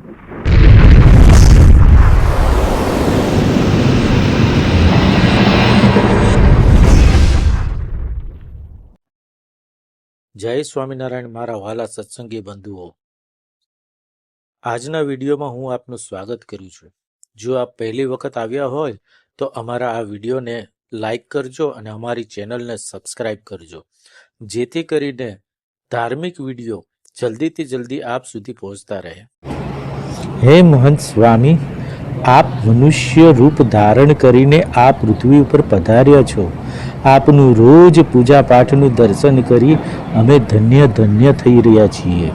જય સ્વામિનારાયણ, મારા વાલા સત્સંગી બંધુઓ. આજના વિડીયોમાં હું આપનું સ્વાગત કરું છું. જો આપ પહેલી વખત આવ્યા હોય, તો અમારા આ વિડીયોને લાઈક કરજો અને અમારી ચેનલને સબસ્ક્રાઇબ કરજો. જેથી કરીને ધાર્મિક વીડિયો જલ્દીથી જલ્દી આપ સુધી પહોંચતા રહે. હે મહંત સ્વામી, આપ મનુષ્ય રૂપ ધારણ કરીને આ પૃથ્વી ઉપર પધાર્યા છો. આપનું રોજ પૂજા પાઠનું દર્શન કરી અમે ધન્ય ધન્ય થઈ રહ્યા છીએ.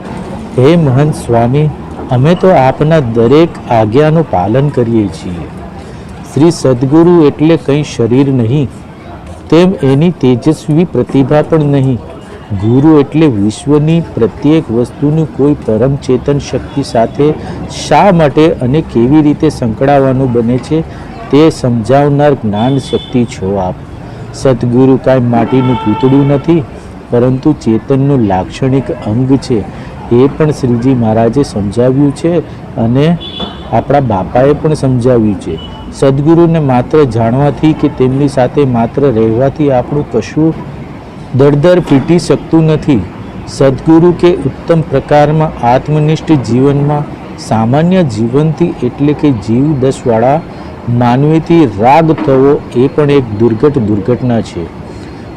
હે મહંત સ્વામી, અમે તો આપના દરેક આજ્ઞાનું પાલન કરીએ છીએ. શ્રી સદગુરુ એટલે કંઈ શરીર નહીં, તેમ એની તેજસ્વી પ્રતિભા પણ નહીં. ગુરુ એટલે વિશ્વની પ્રત્યેક વસ્તુનું કોઈ પરમ ચેતન શક્તિ સાથે શા માટે અને કેવી રીતે સંકળાવાનું બને છે તે સમજાવનાર જ્ઞાન શક્તિ છો આપ. સદગુરુ કાંઈ માટીનું પૂતળું નથી, પરંતુ ચેતનનું લાક્ષણિક અંગ છે. એ પણ શ્રીજી મહારાજે સમજાવ્યું છે અને આપણા બાપાએ પણ સમજાવ્યું છે. સદગુરુને માત્ર જાણવાથી કે તેમની સાથે માત્ર રહેવાથી આપણું કશું દળદર પીટી શકતું નથી. સદગુરુ કે ઉત્તમ પ્રકારમાં આત્મનિષ્ઠ જીવનમાં સામાન્ય જીવનથી એટલે કે જીવ દસવાળા માનવીથી રાગ થવો એ પણ એક દુર્ઘટ દુર્ઘટના છે.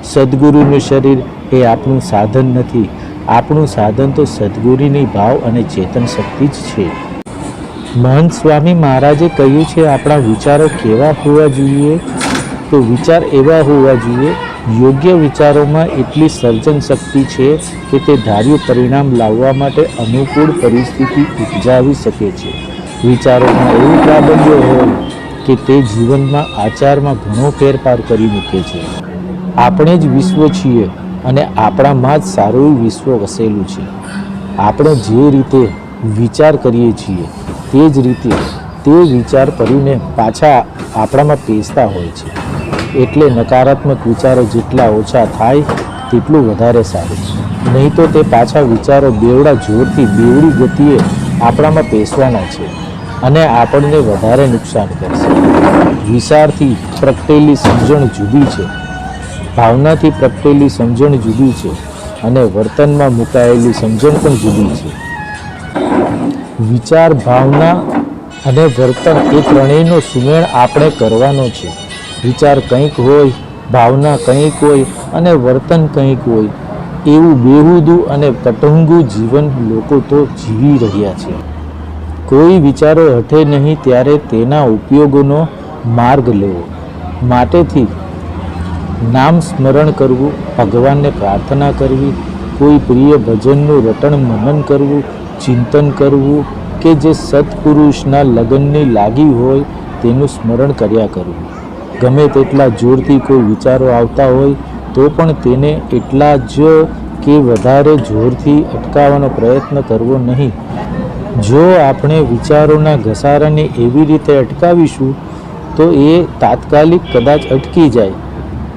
સદગુરુનું શરીર એ આપણું સાધન નથી. આપણું સાધન તો સદગુરુની ભાવ અને ચેતન શક્તિ જ છે. મહંત સ્વામી મહારાજે કહ્યું છે, આપણા વિચારો કેવા હોવા જોઈએ? તો વિચાર એવા હોવા જોઈએ યોગ્ય વિચારોમાં એટલી સર્જન શક્તિ છે કે તે ધાર્યું પરિણામ લાવવા માટે અનુકૂળ પરિસ્થિતિ ઉપજાવી શકે છે. વિચારોમાં એવું પ્રાબલ્ય હોય કે તે જીવનમાં આચારમાં ઘણો ફેરફાર કરી મૂકે છે. આપણે જ વિશ્વ છીએ અને આપણામાં જ સારું વિશ્વ વસેલું છે. આપણે જે રીતે વિચાર કરીએ છીએ તે જ રીતે તે વિચાર કરીને પાછા આપણામાં પેસતા હોય છે. એટલે નકારાત્મક વિચારો જેટલા ઓછા થાય, તેટલું વધારે સારું નહીં તો તે પાછા વિચારો બેવડા જોરથી બેવડી ગતિએ આપણામાં પેસવાના છે અને આપણને વધારે નુકસાન કરશે. વિચારથી પ્રગટેલી સમજણ જુદી છે. ભાવનાથી પ્રગટેલી સમજણ જુદી છે અને વર્તનમાં મુકાયેલી સમજણ પણ જુદી છે. વિચાર, ભાવના અને વર્તન એ ત્રણેયનો સુમેળ આપણે કરવાનો છે. વિચાર કંઈક હોય, ભાવના કંઈક હોય અને વર્તન કંઈક હોય, એવું બેહુદું અને કટંગુ જીવન લોકો તો જીવી રહ્યા છે. કોઈ વિચારો હઠે નહીં ત્યારે તેના ઉપયોગોનો માર્ગ લેવો. માટેથી નામ સ્મરણ કરવું, ભગવાનને પ્રાર્થના કરવી, કોઈ પ્રિય ભજનનું રટણ મનન કરવું, ચિંતન કરવું કે જે સત્પુરુષના લગ્નની લાગી હોય તેનું સ્મરણ કર્યા કરવું. ગમે તેટલા જોરથી કોઈ વિચારો આવતા હોય, તો પણ તેને એટલા જ કે વધારે જોરથી અટકાવવાનો પ્રયત્ન કરવો નહીં. જો આપણે વિચારોના ઘસારાને એવી રીતે અટકાવીશું, તો એ તાત્કાલિક કદાચ અટકી જાય.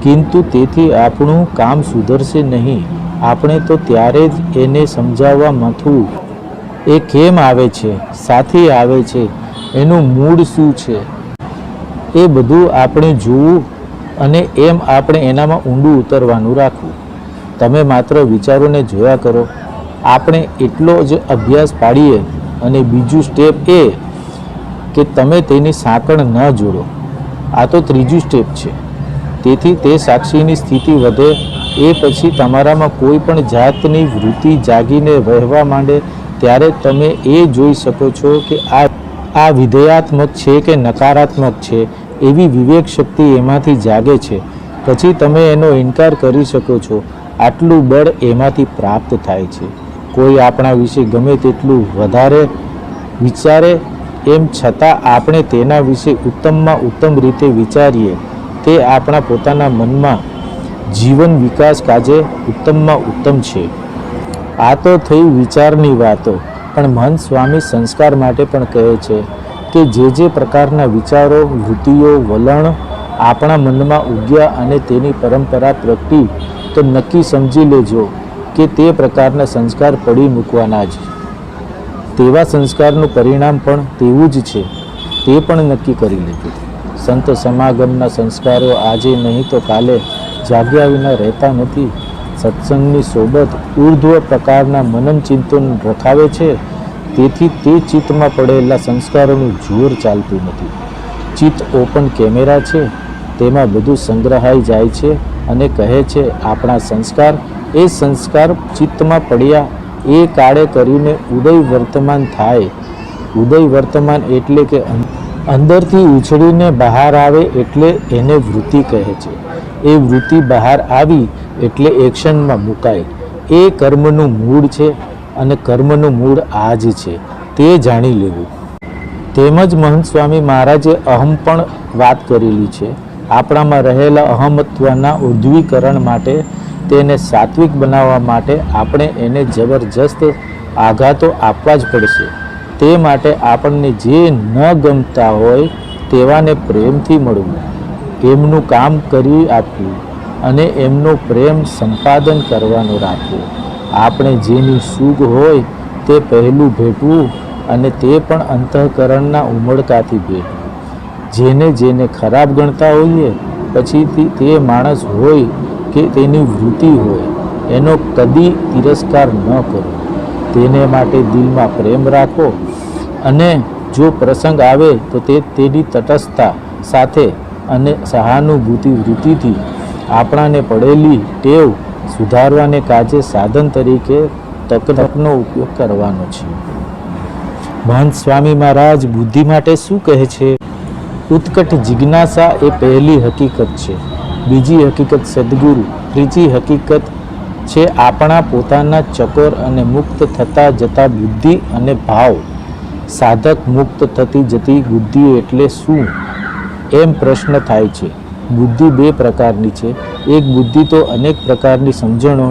કિંતુ તેથી આપણું કામ સુધરશે નહીં. આપણે તો ત્યારે જ એને સમજાવવા મથવું એ કેમ આવે છે, સાથી આવે છે, એનું મૂળ શું છે? એ બધું આપણે જોવું અને એમ આપણે એનામાં ઊંડું ઉતરવાનું રાખવું. તમે માત્ર વિચારોને જોયા કરો. આપણે એટલો જ અભ્યાસ પાડીએ અને બીજું સ્ટેપ એ કે તમે તેની સાંકળ ન જોડો. આ તો ત્રીજું સ્ટેપ છે. તેથી તે સાક્ષીની સ્થિતિ વધે એ પછી તમારામાં કોઈ પણ જાતની વૃત્તિ જાગીને વહેવા માંડે ત્યારે તમે એ જોઈ શકો છો કે આ આ વિધેયાત્મક છે કે નકારાત્મક છે. એવી વિવેક શક્તિ એમાંથી જાગે છે. પછી તમે એનો ઇનકાર કરી શકો છો. આટલું બળ એમાંથી પ્રાપ્ત થાય છે. કોઈ આપણા વિશે ગમે તેટલું વધારે વિચારે, એમ છતાં આપણે તેના વિશે ઉત્તમમાં ઉત્તમ રીતે વિચારીએ, તે આપણા પોતાના મનમાં જીવન વિકાસ કાજે ઉત્તમમાં ઉત્તમ છે. આ તો થઈ વિચારની વાતો, પણ મન સ્વામી સંસ્કાર માટે પણ કહે છે કે જે જે પ્રકારના વિચારો, વૃત્તિઓ, વલણ આપણા મનમાં ઉગ્યા અને તેની પરંપરા પ્રગટી, તો નક્કી સમજી લેજો કે તે પ્રકારના સંસ્કાર પડી મૂકવાના જ. તેવા સંસ્કારનું પરિણામ પણ તેવું જ છે. તે પણ નક્કી કરી લીધું સંત સમાગમના સંસ્કારો આજે નહીં તો કાલે જાગ્યા વિના રહેતા નથી. સત્સંગની સોબત ઉર્ધ્વ પ્રકારના મનન ચિંતન રખાવે છે તેથી તે ચિત્તમાં પડેલા સંસ્કારોનું જોર ચાલતું નથી. ચિત્ત ઓપન કેમેરા છે, તેમાં બધું સંગ્રહાઈ જાય છે અને કહે છે, આપણા સંસ્કાર, એ સંસ્કાર ચિત્તમાં પડ્યા, એ કાળે કરીને ઉદય વર્તમાન થાય. ઉદય વર્તમાન એટલે કે અંદરથી ઉછળીને બહાર આવે એટલે એને વૃત્તિ કહે છે. એ વૃત્તિ બહાર આવી એટલે એક્શનમાં મુકાય. એ કર્મનું મૂળ છે અને કર્મનું મૂળ આ જ છે, તે જાણી લેવું. તેમજ મહંત સ્વામી મહારાજે અહમ પણ વાત કરેલી છે. આપણામાં રહેલા અહમત્વના ઉદ્ધવીકરણ માટે તેને સાત્વિક બનાવવા માટે આપણે એને જબરજસ્ત આઘાતો આપવા જ પડશે. તે માટે આપણને જે ન ગમતા હોય તેવાને પ્રેમથી મળવું, એમનું કામ કરી આપવું અને એમનો પ્રેમ સંપાદન કરવાનો રાખવો. આપણે જેની સુખ હોય તે પહેલું ભેટવું અને તે પણ અંતઃકરણના ઉમળકાથી ભેટવું. જેને જેને ખરાબ ગણતા હોઈએ, પછીથી તે માણસ હોય કે તેની વૃત્તિ હોય, એનો કદી તિરસ્કાર ન કરો. તેને માટે દિલમાં પ્રેમ રાખો અને જો પ્રસંગ આવે તો તે તેની તટસ્થતા સાથે અને સહાનુભૂતિ વૃત્તિથી આપણાને પડેલી ટેવ સુધારવાને કાજે સાધન તરીકે તકનકનો ઉપયોગ કરવાનો છે. મહંત સ્વામી મહારાજ બુદ્ધિ માટે શું કહે છે? ઉત્કટ જિજ્ઞાસા એ પહેલી હકીકત છે. બીજી હકીકત સદગુરુ, ત્રીજી હકીકત છે આપણા પોતાના ચકોર અને મુક્ત થતા જતા બુદ્ધિ અને ભાવ. સાધક મુક્ત થતી જતી બુદ્ધિ એટલે શું? એમ પ્રશ્ન થાય છે. બુદ્ધિ બે પ્રકારની છે. એક બુદ્ધિ તો અનેક પ્રકારની સમજણો,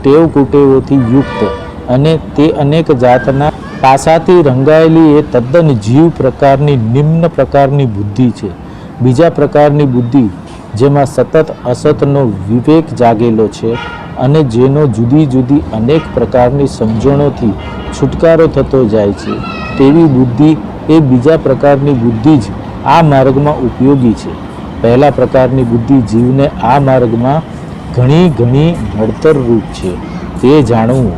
ટેવ કુટેવોથી યુક્ત અને તે અનેક જાતના પાસાથી રંગાયેલી એ તદ્દન જીવ પ્રકારની, નિમ્ન પ્રકારની બુદ્ધિ છે. બીજા પ્રકારની બુદ્ધિ, જેમાં સતત અસતનો વિવેક જાગેલો છે અને જેનો જુદી જુદી અનેક પ્રકારની સમજણોથી છુટકારો થતો જાય છે. તેવી બુદ્ધિ એ બીજા પ્રકારની બુદ્ધિ જ આ માર્ગમાં ઉપયોગી છે. પહેલા પ્રકારની બુદ્ધિ જીવને આ માર્ગમાં ઘણી ઘણી નડતરરૂપ છે, તે જાણવું.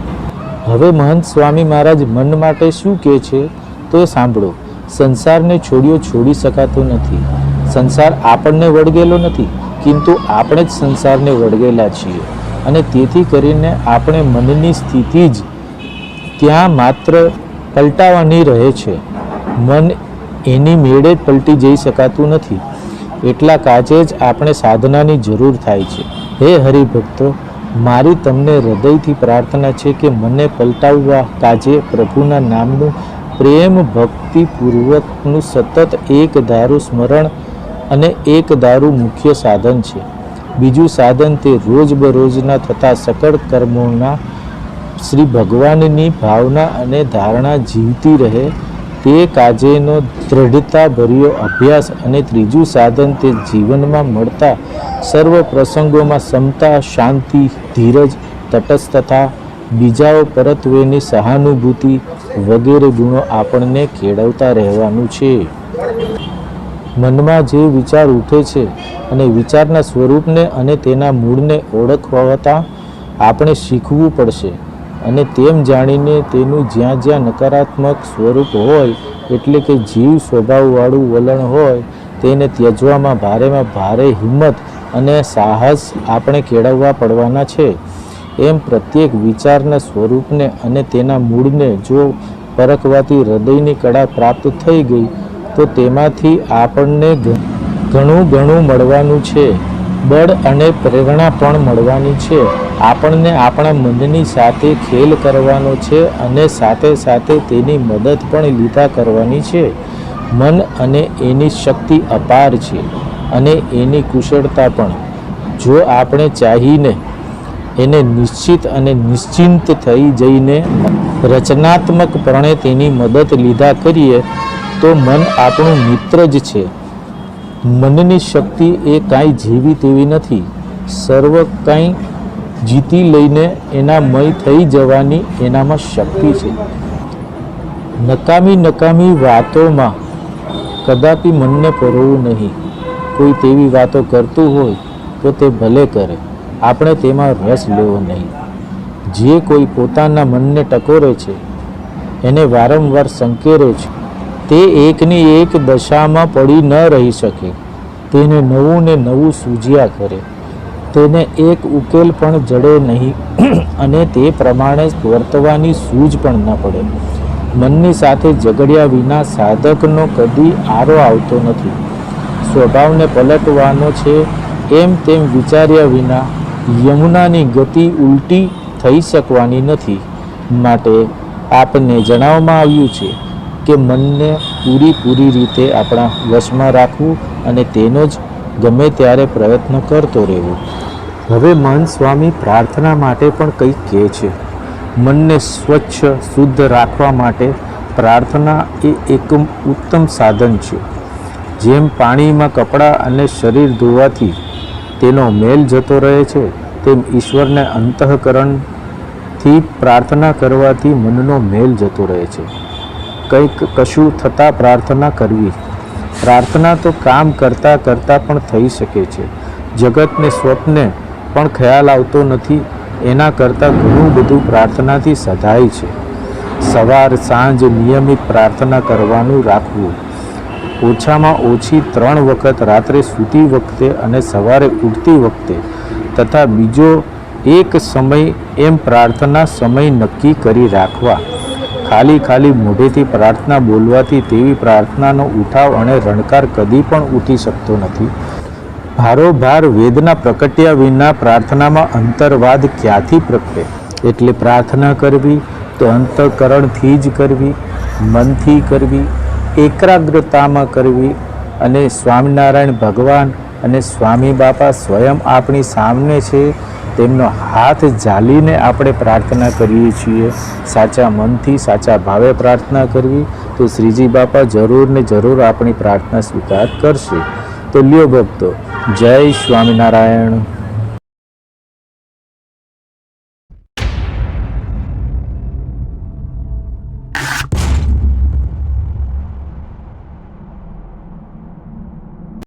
હવે મહંત સ્વામી મહારાજ મન માટે શું કહે છે તો સાંભળો, સંસારને છોડ્યો છોડી શકાતો નથી. સંસાર આપણને વળગેલો નથી, કિંતુ આપણે જ સંસારને વળગેલા છીએ. અને તેથી કરીને આપણે મનની સ્થિતિ જ ત્યાં માત્ર પલટાવાની રહે છે. મન એની મેળે જ પલટી જઈ શકાતું નથી. એટલા કાજે જ આપણે સાધનાની જરૂર થાય છે. હે હરિભક્તો, મારી તમને હૃદયથી પ્રાર્થના છે કે મને પલટાવવા કાજે પ્રભુના નામનું પ્રેમ ભક્તિપૂર્વકનું સતત એક દારૂ સ્મરણ અને એક દારૂ મુખ્ય સાધન છે. બીજું સાધન તે રોજબરોજના થતા સકળ કર્મોના શ્રી ભગવાનની ભાવના અને ધારણા જીવતી રહે તે કાજેનો દ્રઢતાભર્યો અભ્યાસ અને ત્રીજું સાધન તે જીવનમાં મળતા સર્વ પ્રસંગોમાં સમતા, શાંતિ, ધીરજ, તટસ્થતા, બીજાઓ પરત્વેની સહાનુભૂતિ વગેરે ગુણો આપણને કેળવતા રહેવાનું છે. મનમાં જે વિચાર ઉઠે છે અને વિચારના સ્વરૂપને અને તેના મૂળને ઓળખવાતા આપણે શીખવું પડશે. અને તેમ જાણીને તેનું જ્યાં જ્યાં નકારાત્મક સ્વરૂપ હોય, એટલે કે જીવ સ્વભાવવાળું વલણ હોય, તેને ત્યજવામાં ભારેમાં ભારે હિંમત અને સાહસ આપણે કેળવવા પડવાના છે. એમ પ્રત્યેક વિચારના સ્વરૂપને અને તેના મૂળને જો પરખવાથી હૃદયની કળા પ્રાપ્ત થઈ ગઈ, તો તેમાંથી આપણને ઘણું ઘણું મળવાનું છે. બળ અને પ્રેરણા પણ મળવાની છે. આપણને આપણા મનની સાથે ખેલ કરવાનો છે અને સાથે સાથે તેની મદદ પણ લીધા કરવાની છે. મન અને એની શક્તિ અપાર છે અને એની કુશળતા પણ. જો આપણે ચાહીને એને નિશ્ચિત અને નિશ્ચિંત થઈ જઈને રચનાત્મકપણે તેની મદદ લીધા કરીએ, તો મન આપણું મિત્ર જ છે. મનની શક્તિ એ કાંઈ જેવી તેવી નથી. સર્વ કાંઈ જીતી લઈને એના મય થઈ જવાની એનામાં શક્તિ છે. નકામી નકામી વાતોમાં કદાપી મનને પરોવું નહીં. કોઈ તેવી વાતો કરતું હોય તો તે ભલે કરે. આપણે તેમાં રસ લેવો નહીં. જે કોઈ પોતાના મનને ટકોરે છે, એને વારંવાર સંકેરે છે. તે એકની એક દશામાં પડી ન રહી શકે. તેને નવું ને નવું સૂજ્યા કરે. તેને એક ઉકેલ પણ જડે નહીં અને તે પ્રમાણે વર્તવાની સૂઝ પણ ન પડે. મનની સાથે ઝઘડ્યા વિના સાધકનો કદી આરો આવતો નથી. સ્વભાવને પલટવાનો છે એમ તેમ વિચાર્યા વિના યમુનાની ગતિ ઉલટી થઈ શકવાની નથી. માટે આપને જણાવવામાં આવ્યું છે કે મનને પૂરી પૂરી રીતે આપણા વશમાં રાખવું અને તેનો જ ગમે ત્યારે પ્રયત્ન કરતો રહેવો. હવે મન સ્વામી પ્રાર્થના માટે પણ કંઈક કહે છે. મનને સ્વચ્છ, શુદ્ધ રાખવા માટે પ્રાર્થના એ એક ઉત્તમ સાધન છે. જેમ પાણીમાં કપડાં અને શરીર ધોવાથી તેનો મેલ જતો રહે છે, તેમ ઈશ્વરને અંતઃકરણથી પ્રાર્થના કરવાથી મનનો મેલ જતો રહે છે. કંઈક કશું થતાં પ્રાર્થના કરવી. પ્રાર્થના તો કામ કરતાં કરતાં પણ થઈ શકે છે. જગતને સ્વપ્ને પણ ખ્યાલ આવતો નથી, એના કરતાં ઘણું બધું પ્રાર્થનાથી સધાય છે. સવાર સાંજ નિયમિત પ્રાર્થના કરવાનું રાખવું. ઓછામાં ઓછી ત્રણ વખત રાત્રે સૂતી વખતે અને સવારે ઉઠતી વખતે તથા બીજો એક સમય એમ પ્રાર્થના સમય નક્કી કરી રાખવા. ખાલી ખાલી મોઢેથી પ્રાર્થના બોલવાથી તેવી પ્રાર્થનાનો ઉઠાવ અને રણકાર કદી પણ ઉઠી શકતો નથી. ભારોભાર વેદના પ્રકટ્યા વિના પ્રાર્થનામાં અંતરવાદ ક્યાંથી પ્રગટે? એટલે પ્રાર્થના કરવી, તો અંતઃકરણથી જ કરવી, મનથી કરવી, એકાગ્રતામાં કરવી અને સ્વામિનારાયણ ભગવાન અને સ્વામી બાપા સ્વયં આપણી સામે છે તેમનો હાથ ઝાલીને આપણે પ્રાર્થના કરીએ છીએ. સાચા મનથી સાચા ભાવે પ્રાર્થના કરવી. તો શ્રીજી બાપા જરૂર ને જરૂર આપણી પ્રાર્થના સ્વીકાર કરશે. તો લ્યો ભક્તો, જય સ્વામિનારાયણ.